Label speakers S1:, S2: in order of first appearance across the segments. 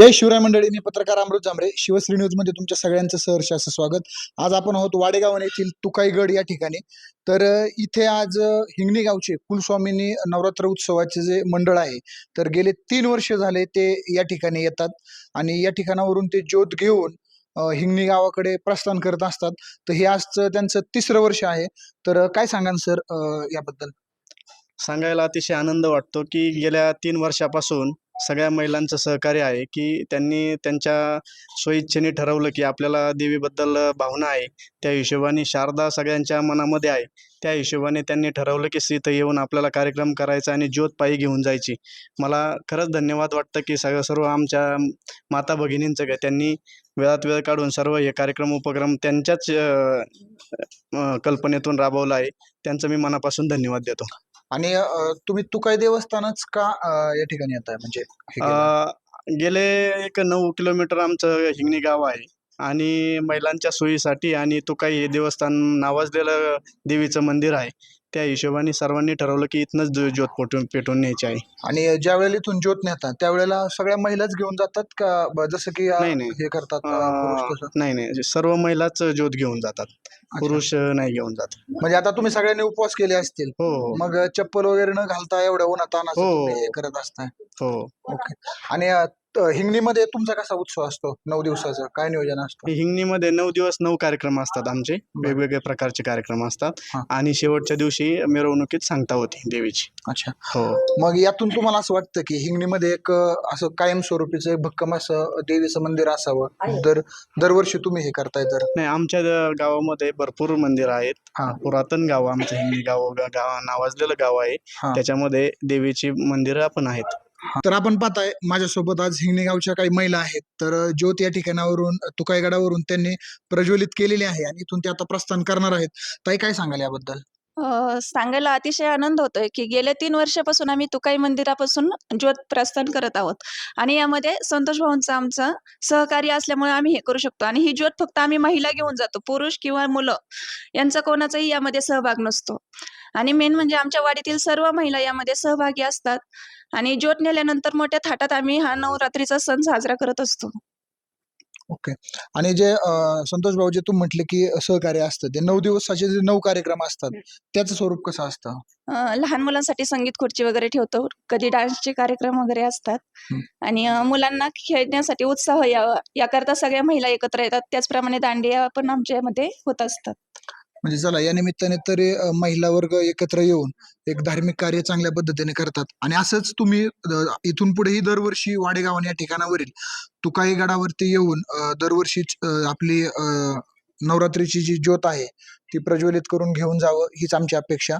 S1: जय शिवराय मंडळी मी पत्रकार अमृत जांभरे शिवश्री न्यूजमध्ये तुमच्या सगळ्यांचं सहर्ष असं स्वागत. आज आपण आहोत वाडेगाव येथील तुकाईगड या ठिकाणी. तर इथे आज हिंगणी गावचे कुलस्वामींनी नवरात्र उत्सवाचे जे मंडळ आहे तर गेले तीन वर्ष झाले ते या ठिकाणी येतात. आणि या ठिकाणावरून ते ज्योत घेऊन हिंगणी गावाकडे प्रस्थान करत असतात. तर हे आजचं त्यांचं तिसरं वर्ष आहे. तर काय सांगाल सर याबद्दल?
S2: सांगायला अतिशय आनंद वाटतो की गेल्या तीन वर्षापासून सगळ्या महिलांचं सहकार्य आहे की त्यांनी त्यांच्या स्वइच्छेने ठरवलं की आपल्याला देवीबद्दल भावना आहे. त्या हिशोबाने शारदा सगळ्यांच्या मनामध्ये आहे. त्या हिशोबाने त्यांनी ठरवलं की इथं येऊन आपल्याला कार्यक्रम करायचा आणि ज्योत पायी घेऊन जायची. मला खरंच धन्यवाद वाटतं की सगळं सर्व आमच्या माता भगिनींचं काय त्यांनी वेळात वेळ काढून सर्व हे कार्यक्रम उपक्रम त्यांच्याच कल्पनेतून राबवला आहे. त्यांचं मी मनापासून धन्यवाद देतो.
S1: आणि तुम्ही तुकाई देवस्थानच का या ठिकाणी येत आहे म्हणजे हे केलं?
S2: अ, गेले एक नऊ किलोमीटर आमचं हिंगणी गाव आहे. आणि महिलांच्या सोयीसाठी आणि तुकाई हे देवस्थान नावाजलेलं देवीचं मंदिर आहे. त्या हिशोबाने सर्वांनी ठरवलं की इथनंच ज्यो- ज्योत पेटून पेटून न्यायची आहे.
S1: आणि ज्या वेळेला इथून ज्योत नेतात त्यावेळेला सगळ्या महिलाच घेऊन जातात का? ब- जसं की अ,
S2: नाही, नाही.
S1: हे करतात अ, पुरुष
S2: अ,
S1: तसं?
S2: नाही नाही. सर्व महिलाच ज्योत घेऊन जातात. पुरुष नाही घेऊन जात.
S1: म्हणजे आता तुम्ही सगळ्यांनी उपवास केले असतील.
S2: हो. हो
S1: मग चप्पल वगैरे न घालता एवढ्या उन्हात
S2: हो.
S1: हे करत असताय.
S2: हो.
S1: ओके. आणि अ, त- हिंगणीमध्ये तुमचा कसा उत्सव असतो? नऊ दिवसाचा. काय नियोजन असतं?
S2: हिंगणीमध्ये नऊ दिवस नऊ कार्यक्रम असतात आमचे. वेगवेगळ्या प्रकारचे कार्यक्रम असतात.
S1: हा.
S2: आणि शेवटच्या दिवशी मिरवणुकीत सांगता होती देवीची.
S1: अच्छा.
S2: हो.
S1: मग यातून तुम्हाला असं वाटतं की हिंगणीमध्ये एक अ, असं कायमस्वरूपीचं एक भक्कम असं देवीचं मंदिर असावं? दर दरवर्षी तुम्ही हे करताय तर?
S2: नाही आमच्या गावामध्ये भरपूर मंदिर आहेत.
S1: हा.
S2: पुरातन गाव आमचं हिंदी गाव ग- गाव नावाजलेलं गाव आहे.
S1: हा.
S2: त्याच्यामध्ये देवीची मंदिरं पण आहेत.
S1: तर आपण पाहताय माझ्यासोबत आज हिंगणेगावच्या काही महिला आहेत. तर ज्योत या ठिकाणावरून तुकाईगडावरून त्यांनी प्रज्वलित केलेली आहे आणि इथून ते आता प्रस्थान करणार आहेत. ताई काय सांगाल याबद्दल?
S3: सांगायला अतिशय आनंद होतोय की गेल्या तीन वर्षापासून आम्ही तुकाई मंदिरापासून ज्योत प्रस्थान करत आहोत. आणि यामध्ये संतोष भाऊंचं आमचं सहकार्य असल्यामुळे आम्ही हे करू शकतो. आणि ही ज्योत फक्त आम्ही महिला घेऊन जातो पुरुष किंवा मुलं. यांचा कोणाचाही यामध्ये सहभाग नसतो. आणि मेन म्हणजे आमच्या वाडीतील सर्व महिला यामध्ये सहभागी असतात. आणि ज्योत नेल्यानंतर मोठ्या थाटात आम्ही हा नवरात्रीचा सण साजरा करत असतो.
S1: ओके आणि जे संतोष भाऊ जे तुम्ही म्हटले की सहकार्य असतं. ते नऊ दिवसाचे जे नऊ कार्यक्रम असतात त्याचं स्वरूप कसं असतं?
S3: अ, लहान मुलांसाठी संगीत खुर्ची वगैरे ठेवतो. कधी डान्सचे कार्यक्रम वगैरे असतात.
S1: हं.
S3: आणि अ, मुलांना खेळण्यासाठी उत्साह यावा याकरता सगळ्या महिला एकत्र येतात. त्याचप्रमाणे दांडिया पण आमच्यामध्ये होत असतात.
S1: म्हणजे चला या निमित्ताने तरी महिला वर्ग एकत्र येऊन एक धार्मिक कार्य चांगल्या पद्धतीने करतात. आणि असंच तुम्ही इथून पुढेही दरवर्षी वाडेगाव या ठिकाणावरील तुकाई गडावरती येऊन दरवर्षी आपली नवरात्रीची जी ज्योत आहे ती प्रज्वलित करून घेऊन जावं हीच आमची अपेक्षा.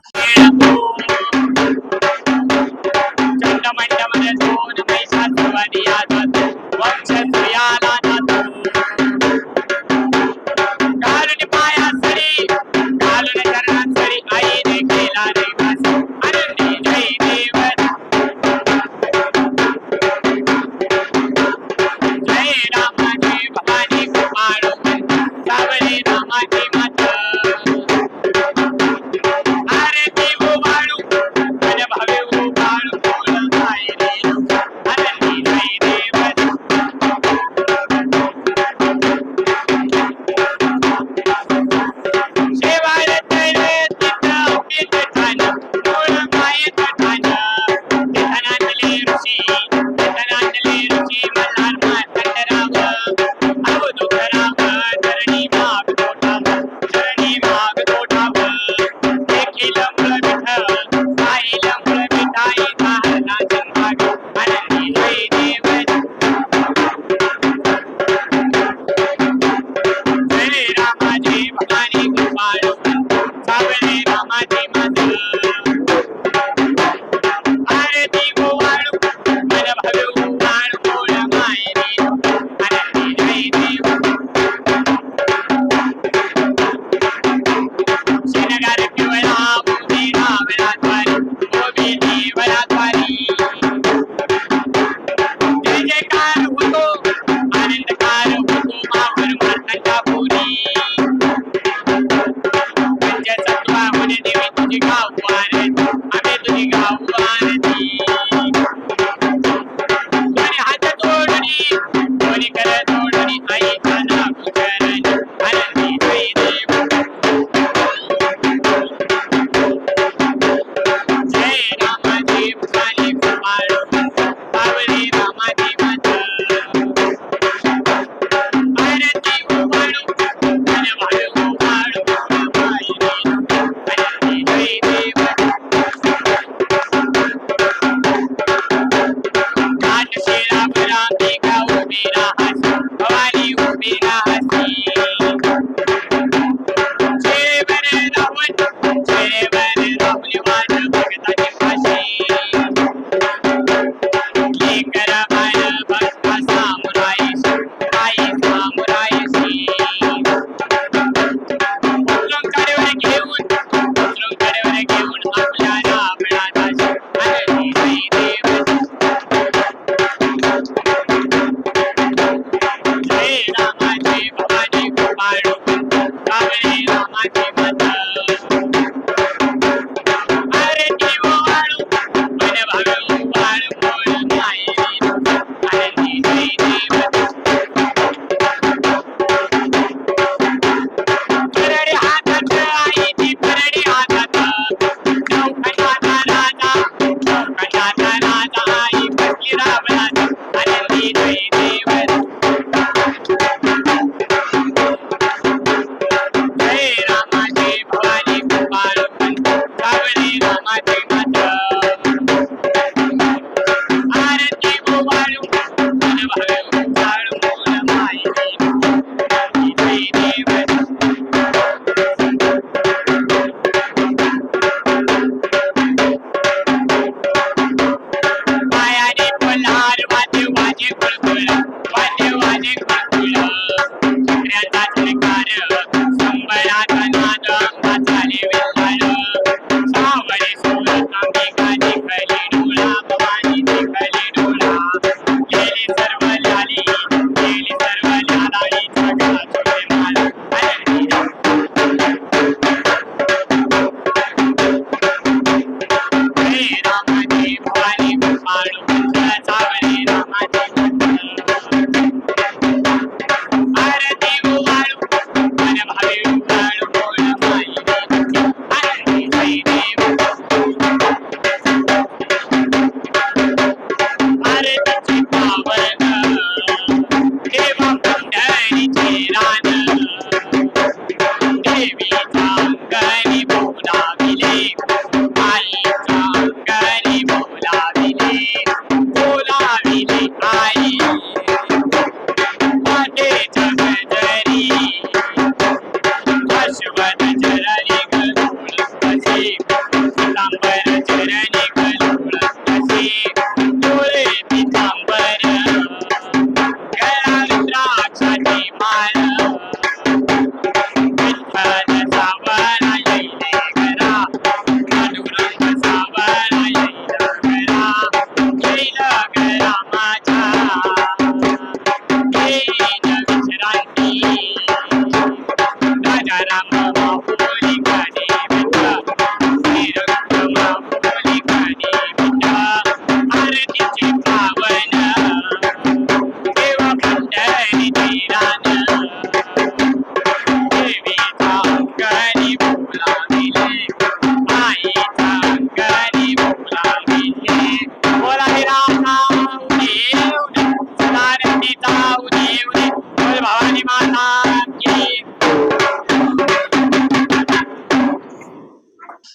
S4: Bye.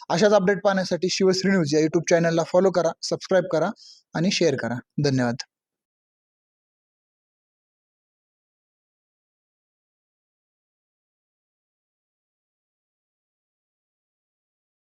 S1: अशाच अपडेट पाहण्यासाठी शिवश्री न्यूज या यूट्यूब चॅनलला फॉलो करा सबस्क्राईब करा आणि शेअर करा. धन्यवाद.